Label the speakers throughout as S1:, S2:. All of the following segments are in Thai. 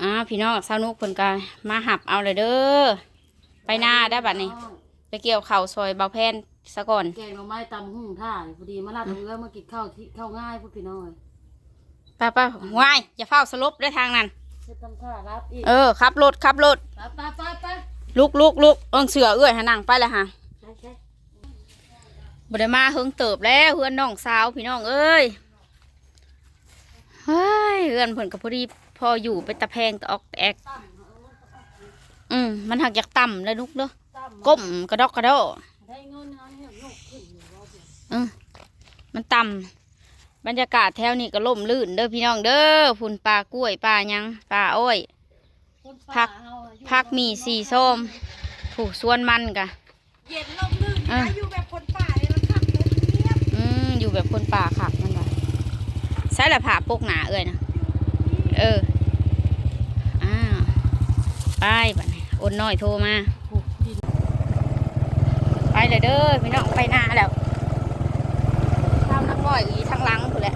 S1: อ่าพี่น้องสาวนุกเพิ่นก็มาหับเอาเลยเด้อไปหน้าได้บัดนี้ ไปเกี่ยวเข่าวซอยเบาแพนซะก่อน
S2: แกงหน่อไม้ตำหุ่งท่าพอดีมาลาดเรือมากินข้าวที่ข้าวง่ายพูดพี่น้อย
S1: ป้าป้าๆว้ายอย่าเฝ้าสลบด้วยทางนั้น
S2: เฮ็ดทำท่ารับอีก
S1: เออขับรถขับรถ
S2: ไปไปไปไป
S1: ลุกลุกลุกเอิงเสือเอื้อยหานั่งไปเลยฮะ
S2: ใช่ใช่
S1: บ่ได้มาเฮิงเติบแล้วเฮือนน้องสาวพี่น้องเอ้ยเฮ้ยเฮือนเพิ่นก็พอดีพ ออยู่ไปตะแพงตะออกตะแอกอืมมันหักอยากต่ำเลยลูกเด้อ
S2: ตั้ม
S1: ก้มกระดอกกระโดอ
S2: ได้เงินเอาเนี่ยยกขึ้นอยู่รอบเดียว
S1: อืมมันต่ำบรรยากาศแถวนี้ก็ล่มลื่นเด้อพี่น้องเด้อฝุ่นปลากล้วยปลาหยังปลาอ้อย
S2: คน
S1: พั
S2: ป่ากเฮาอะอยู่
S1: พักมีสีส้มผูกสวนมันกะ
S3: เย็นลมลื่น
S1: อะ
S3: นะอยู่แบบคนป่าเลยมันขับรถเงียบ
S1: อืมอยู่แบบคนป่าขับนั่นแหละใส่ละผ่าปกหนาเอ้ยนะเอออ่า ไปบัดนี้โอนน้อยโทรมา
S2: ปลูกดิน
S1: ไปเลยเด้อพี่น้องไปหน้าแล้วทำน้ำก้อยอีทั้งหลังพูนแหละ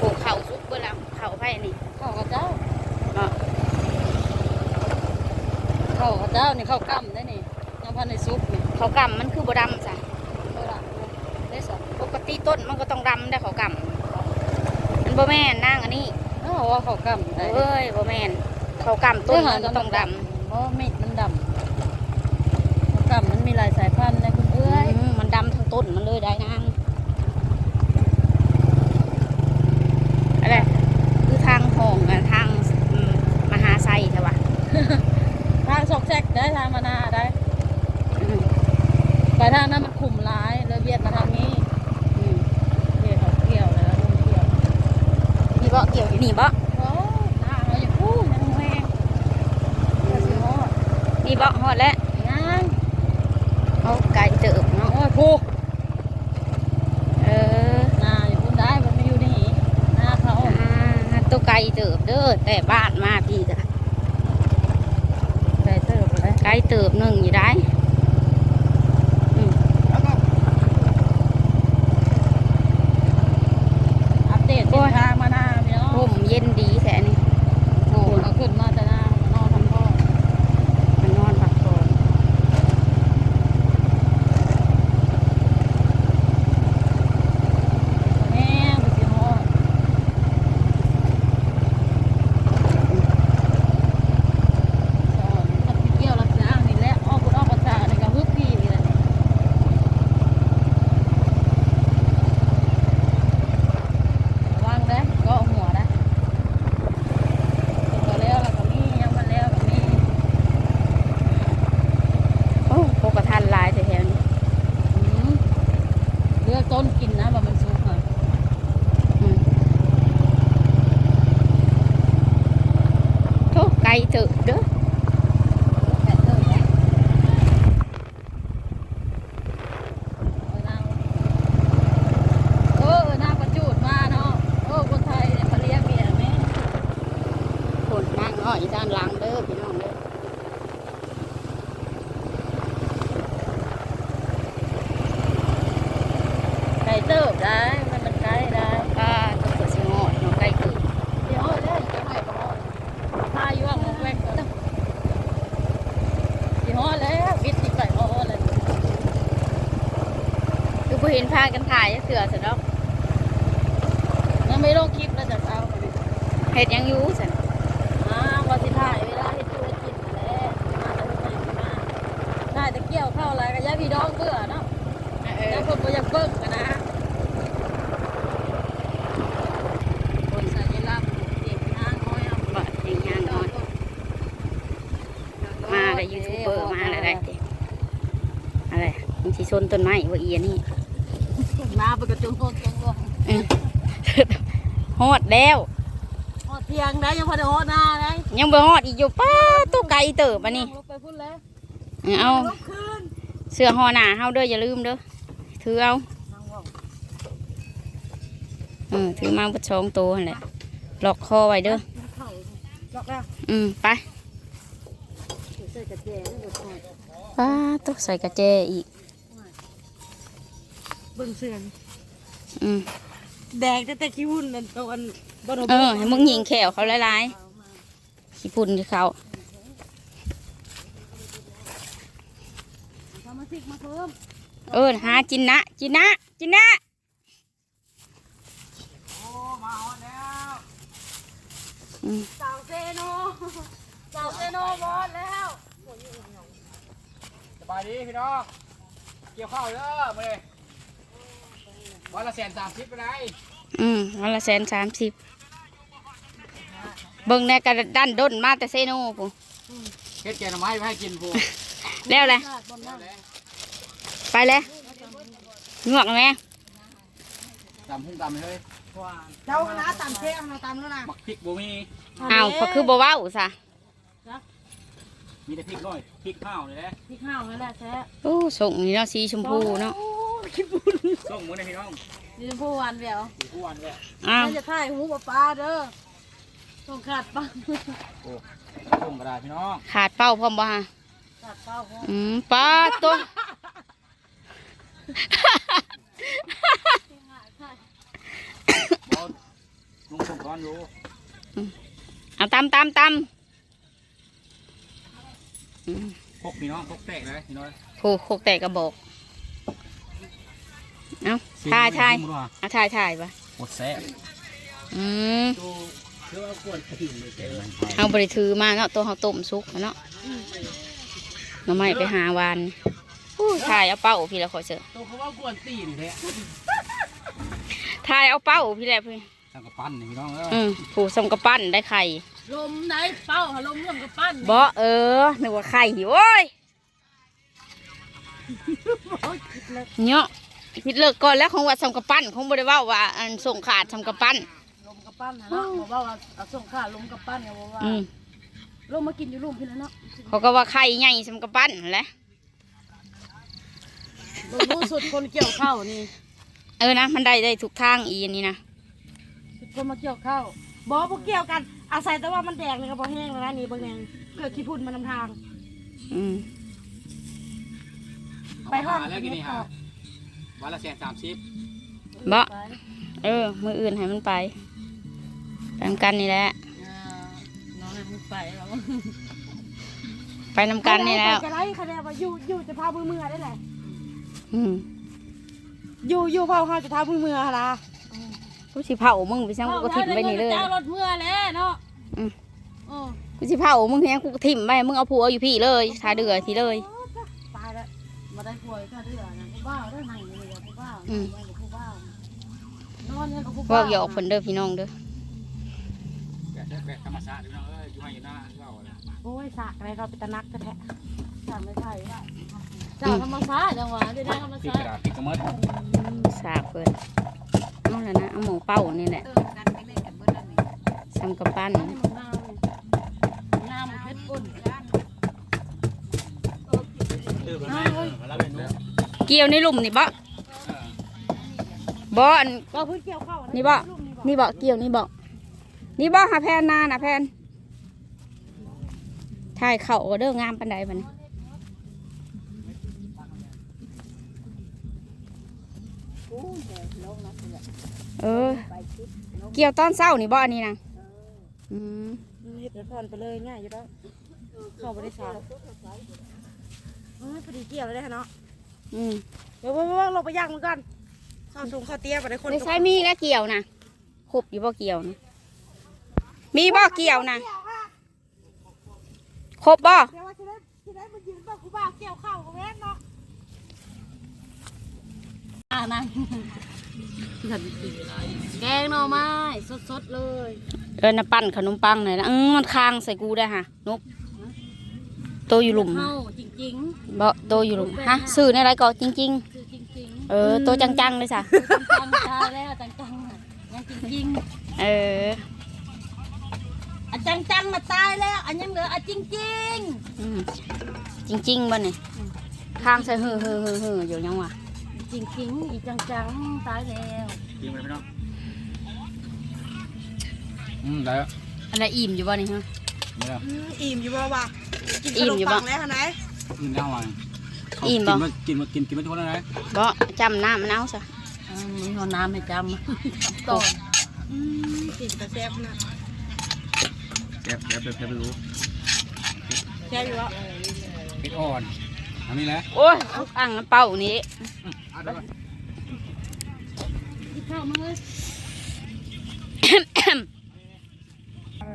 S1: ปลูกเข่าซุกเบอร์ลำเข่าไผ่นี่
S2: ข้าวกับเจ้า
S1: เนาะ
S2: ข้าวกับเจ้านี่ข้าวกั้มได้นี่ยังพันในซุปนี่
S1: เขากำมันคือบดำจ้ะ
S2: เออล่ะได้สัก
S1: ปกติต้นมันก็ต้องดำได้เขากำมันบ่แม่นนั่งอันนี้
S2: เออว่าข้าวกั้มได้
S1: เอ้ยบ่แม่นเขากำต้นมันก็ต้องดำ
S2: เพราะเม็ดมันดำข้าวกั้มมันมีหลายสายพันธุ์นะคุณเอ้ย
S1: อืมมันดำทั้งต้นมันเลยได้นางอะไรคือทางห้องอะทางอืมมหาไซใช่ปะ
S2: ทางซอกแซกได้ทางมานาได้
S1: อืม
S2: ไปทางนั้นมันขุ่มร้ายเลยเบียดมาทางนี้
S1: อืม
S2: เกี่ยวเขาเกี่ยวแล้วลุงเกี่ยว
S1: นี่บ่ เกี่ยวอยู่นี่บ่
S2: โอ้หน้าเขาอย่าพูดนะลุงแหงเดี๋ยวสิฮอด
S1: นี่บ่ฮอดแล้ว
S2: ยัง
S1: เอาไก่เติบเนาะ
S2: โอ้ยพูด
S1: เออ
S2: หน้าอย่าพูดได้มันไม่อยู่นี่หน้าเขา
S1: อ่าตัวไก่เติบเด้อแต่บ้านมาพี่กะ
S2: ไก่เติบเลย
S1: ไก่เติบหนึ่งอยู่ได้อืม
S2: อัปเดตเส้นทาง
S1: ย็นดีแท้นี่
S2: โอ้เขาขึ้นมาแต่หน้านอนทำพ่อ
S1: มันนอนพักผ่อน
S2: แห้งไปสิฮอดสอนทับเกี่ยวลักษณะนี่แหละออกบุญออกภาษาในกับฮึกพี่นี่แหละ ระวังเด้อก็เอาหัวนะตัวแล้วแล้วก็มียังมันแล้วก็มี
S1: โอ้พวกกระทันหลายแถวๆนี้
S2: อืมเลือก ต้นกินนะว่ามันสุกอะ
S1: โทษไก่เถอะเด้อ
S2: แปดเท่าไหร่เอานางเออเออนางประจูดมาเนาะเออคนไทยเนี่ยเขาเลี้ยงเมียแม่
S1: คนนั่งอ้อยด้านหลังเด้อพี่น้องเด้อ
S2: ไก่เติบได้มันมันไก่ได้
S1: อ่าตัวเปิดสิงอดน้องไก่เติบ
S2: เดี๋ยวเอาเลยจะให้บ่พาอยู่ว่างงแวกเด้อสิฮอดแล้ววิทย์สิไก่ฮอดแล้ว
S1: คือผู้เห็นพากันถ่ายเสือเสร็จแล้ว
S2: ยังไม่ลงคลิปแล้วจะเช้าไปดิ
S1: เห็ดหยังอยู่สัน
S2: อ่าวันที่ถ่ายเวลาที่จูนกินนั่นแหละมาแต่ไม่มาถ่ายตะเกียวเข้าอะไรก็ย้ายพี่น้องเบื่อเนาะ
S1: เอ
S2: แล้
S1: อ
S2: วคนก็ยังเบิ่งกันนะคนสัญลักษณ์เด็กนางน้อยเอา
S1: บ่เห็นยางอ่อนมาเลยยูทูบเบอร์มาอะไรได้เด็อะไรมันสิชนต้นไม้ว่าเอียนี่
S2: มาไป กระจุงโคนจงวง
S1: อืมฮอดแล้ว
S2: ฮอดเที่ยงได้ยังพอได้ฮอดหน้าได้
S1: ยังบ่ฮอดอีกอยู่ป้าตัวไก่เติบอันนี้
S2: ลงไปพุ่นแล้ว
S1: เอา
S3: ลบคืน
S1: เสื้อห่อหนาเฮาเด้ออย่าลืมเด้อถือเอา
S2: นางว่อง
S1: เออถือมาเบดสองตัวนั่นแหละล็อกคอไว้เด้อ
S2: ไข่
S3: ล็อกแล้ว
S1: อืมไป
S2: ใส่กระเจี๊ยบเดี๋ยวก่อน
S1: ป้าต้องใส่กระเจอีก
S3: เบิ่งเสือน
S1: อืม
S3: แดงแต่แต่ขี้หุ่นนั่นตัวอันบนหัว
S1: เออให้มึงยิงแขวเขาหลายๆขี้พุ่นที่เขา
S2: ทำมาสิกมาเพิ่ม
S1: เออหาจินนะจินนะจินนะ
S2: สาวเซโนสาวเซโนบอสแล้ว
S4: สบายดีพี่น้องเกี่ยวข้าวเด้อมาเลย วันละแสนสามสิบไปไหน
S1: อืมวันละแสนสามสิบเบิ่งในกระด้านด้นมาแต่เซโน่ปุ๊
S4: เฮ็ดแกงหน่อไม้ไว้ให้กินพู
S1: แล้วเลยไปเลยงวกไหม
S4: ตำหุ้งตำเฮ้ย
S3: เจ้านะตามเชฟเราตามแล้วนะ
S4: บักพริกบ่มี
S1: อ้าวพอคือบ่เว้าซะ
S4: มีแต่พริกน้อยพริกข้าวนี่แหละ
S2: พริกห้าวนั่นแหละแท้
S1: โอ้ส่งนี่เนาะสีชมพูเนาะ
S4: ส่งมื้อนี้พี่น้อง
S2: ดิฉันพูดวันเดียว
S4: สีผู้วันแหละ
S1: อ้าว
S2: น่าจะถ่ายหูปลาปลาเด้อส่งขาดปัง
S4: โอ้ส่งกระดาษพี่น้อง
S1: ขาดเป้าพร้อมบ่ฮะ
S2: ขาดเป้าของ
S1: อืมป้าตัว
S4: บ่ลุงส่งก้อนอยู่
S1: เอาตำตำตำอืม
S4: พกพี่น้องพกแตกเลยพี่น้อง
S1: โคโคกแตกกระบอก เอาถ่ายถ่ายเอาถ่ายถ่ายปะ
S4: หมดแซ่บ
S1: อืม
S4: ดูเชื่อว่ากวนกินเลยเจ๊
S1: เอาบริถือมาเนาะตัวเขาต้มซุกเนาะหน้ำไม้ไปหาวานอู้ถ่ายเอาเป้าพี่ละขอเจอ
S4: ตัวเขาว่ากวนตีนแท้
S1: ถ่ายเอาเป้าพี่แหละพี่
S4: ทางกระปั้นนี่พี่น้องเอ้ย
S1: อืมผูกสมกระปั้นได้ไข่
S2: ลมไหนเป้าลมเรื่องกับปั้น
S1: บ่เออนึกว่าไข่โอ้ยเนาะ คิดเลิกก่อนแล้วของว่าสมกระปั้นคงบ่ได้เว่าว่าอันส่งขาดสมกระปั้น
S2: ลมกับปั้นนะเนาะบอกว่าว่าเอาส่งขาลมกับปั้นเนี่ยบอกว่า
S1: อืม
S2: ลมมากินอยู่รูมพี่แล้วเนาะ
S1: เขาก็ว่าไข่ใหญ่สมกระปั้นนั่นแหละ
S2: ลมรู้สุดคนเกี่ยวข้าวนี่
S1: เออนะมันได้ได้ทุกทางอีอันนี้นะ
S2: สุดคนมาเกี่ยวข้าว
S3: บอกพวกเกี่ยวกัน อาศัยแต่ว่ามันแดงเลยก็บอกแห้งแล้วนะนี่บางแดงเกิดขี้พุ่นมันนำทาง
S1: อืม
S3: ไปห้อง
S4: แล้วกินนี่ฮะ วันละแสนสามสิบ
S1: บ่
S2: ไป
S1: เออ มืออื่นให้มันไปไปนำกันนี่แหละ
S2: อ่าน้องให้มึงไปแล้ว
S1: ไปนำกันนี่แล้ว
S3: จะไล่คะแนนว่าอยู่อยู่จะพามือมือได้แหละ
S1: อืม
S3: อยู่อยู่เผาเขาจะพามือมือฮะล่ะ
S1: กูสิเผามึงไปช่างกูก็ถิ่มไปนี่เลย
S2: เจ้ารถเมื่อแล้วเนาะ
S1: อืม
S2: โอ้
S1: กูสิเผามึงเฮียกูก็ถิ่มไปมึงเอาผัวอยู่พี่เลยทาเดือทีเลย อืม
S2: นั่งกับผู้บ้านอนเนี่ยกับผู้บ้า
S1: ว่าอย่าออกผลเด้อพี่น้องเด้อ
S4: แบบแบบธรรมชาติพี่น้องเอ้ยอยู่ให้อยู่หน้าเราเลย
S3: โอ้ยสากอะไรเราเป็นตะนักแท้
S2: จำไม่ใช่ได้จากธรรมชาติจังหวะได้ได้ธรรม
S4: พริก
S2: ชากติ
S4: ระดาษพริกกระเมิด
S1: สากเพิ่นเอาแล้วนะเอาหมองเป้านี่แหละสำกับปั้น
S2: นี่มันน้ำนี่น้ำมันเพชรปุ่น
S4: เออเป็นไงเออแล้วเป็นนู้
S1: เกี่ยวในหลุมนี่บ่ บ่อัน
S3: ๆก็เพิ่งเกี่ยวเข้า
S1: นี่บ่นี่บ่เกี่ยวนี่บ่นี่บ่หาแพนนานะแพนถ่ายเข่าก็เด้องามปานใดบัดนี้เออ เกี่ยวตอนเช้านี่บ่อันนี้นะอืม
S3: เห็ดแล้วผ่อนไปเลยง่ายอยู่แล้วเข้าไปได้สากเอ้ยพอดีเกี่ยวเลยได้อเนาะ
S1: อืม
S3: เดี๋ยวว่าว่าลงไปย่างมันก่อน ข้าวสูงข้าวเตี้ยไปได้คน
S1: ในใช้มีแล้วเกี่ยวนะครบอยู่บ่เกี่ยวนะมีบ่เกี่ยวนะครบบ่
S3: เดี๋ยวว่าจะได้จะได้มายืนแบบกูบ่าวเกี่ยวข้าวกับแม่เนาะ
S2: อ่านั่งแกงหน่อไม้สดๆเลย
S1: เออนะปั้นขนมปังหน่อยนะอืมมันค้างใส่กูได้ฮะนกโตอยู่หลุม
S2: เข้าจริง
S1: บ่โตอยู่หลุมฮะซื้อในไรก็จริง
S2: ๆคือจริง
S1: ๆ เออโตจังๆเลยจ้ะ
S2: ๆจังๆตายแล้วจังๆน่ะยังจริง
S1: เออ
S2: ๆอะจังๆมาตายแล้ว อันยังเหลืออะจริง
S1: อืมจริงๆบ่เนี่ยค้างใส่ฮือฮือฮือฮืออยู่ยังวะ
S2: ๆจริงๆอีจังๆตายแล้ว
S4: กินไปพี่น้องอืมได้แล้ว
S1: อะไรอิ่มอยู่บ่นี่ฮะ
S4: นี่แล้ว
S3: อืมอิ่มอยู่บ่วะกินข
S1: อิ่
S3: น
S1: ม
S3: ม
S1: อยู่
S3: ปั
S1: บ่
S3: งแล้วฮะไหน
S4: กินแล้ววัน
S1: อิ่มบ่
S4: กินมากินมากินกินมาทุกคนแล้วนะ
S1: บ่จำน้ำมันเอาซะ
S2: เอมีหัวน้ำให้จำต้น
S3: อืมกินกระแซบนะ
S4: แซ่บแซ่บแบบแซ่บไม่รู้
S3: แซ่บอยู่วะ
S4: เผ็ดอ่อนอันนี้แหละ
S1: โอ้ยอ่างน้ำเป่านี้
S4: เอาเดี๋ยวก่อน
S2: ที่ข้าวมาเลย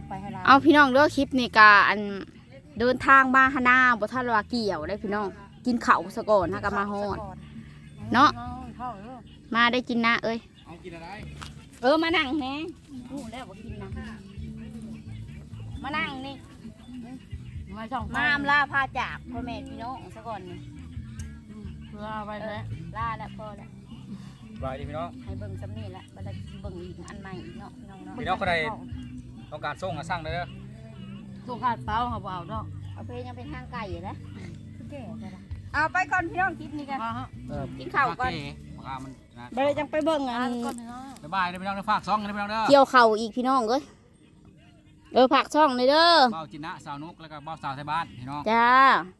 S3: ไปให้ร้าน
S1: เอาพี่น้องเด้อคลิปนี่กาอันเดินทางมาหาหน้าบ่ทันว่าเกี่ยวได้พี่น้อง กินข้าวซะก่อนนะก็มาฮอด เนาะ
S3: เข้าเด้อ
S1: มาได้กินนะเอ้ย
S4: เอากินอะไร
S1: เออมานั่งแฮงพูดแล้วบ่กินนะมานั่งนี่
S2: มาช่อง
S1: มาอำลาพาจากพ่อแม่พี่น้องซะก่อนนี่
S2: เพื่อไปแล้ว
S1: ลาแล้วพอแล้ว
S4: บายดีพี่น้อง
S1: ให้เบิ่งสำนี่ละบ่ได้เบิ่งอีกอันใหม่อีกเนาะพี่น้องเนาะ
S4: พี่น้องคนใดต้องการส่งก็สั่งได้เด้อ
S2: ตัวขาดเป้าเขาเอาดอก
S1: เอาเพลงยังเป็นทางไก่อยู่นะเอาไปก่อนพี่น้องคลิปนี้กัน
S2: มาฮะ
S1: กินข้าวก่อน
S4: ปากกามันนะ
S1: บ่ได้จังไปเบิ่งอัน
S2: ก่อนเนาะ
S4: บ๊ายบายเด้อพี่น้องเด้อฝากซองกันเด้อพี่น้องเด้อ
S1: เกี่ยวเข่าอีกพี่น้องเอ้ยเออผักช่องเลยเด้อ
S4: เบ้าจินนะสาวนุกแล้วก็เบ้าสาวไทยบ้านพี่น้อง
S1: จ้า
S4: บ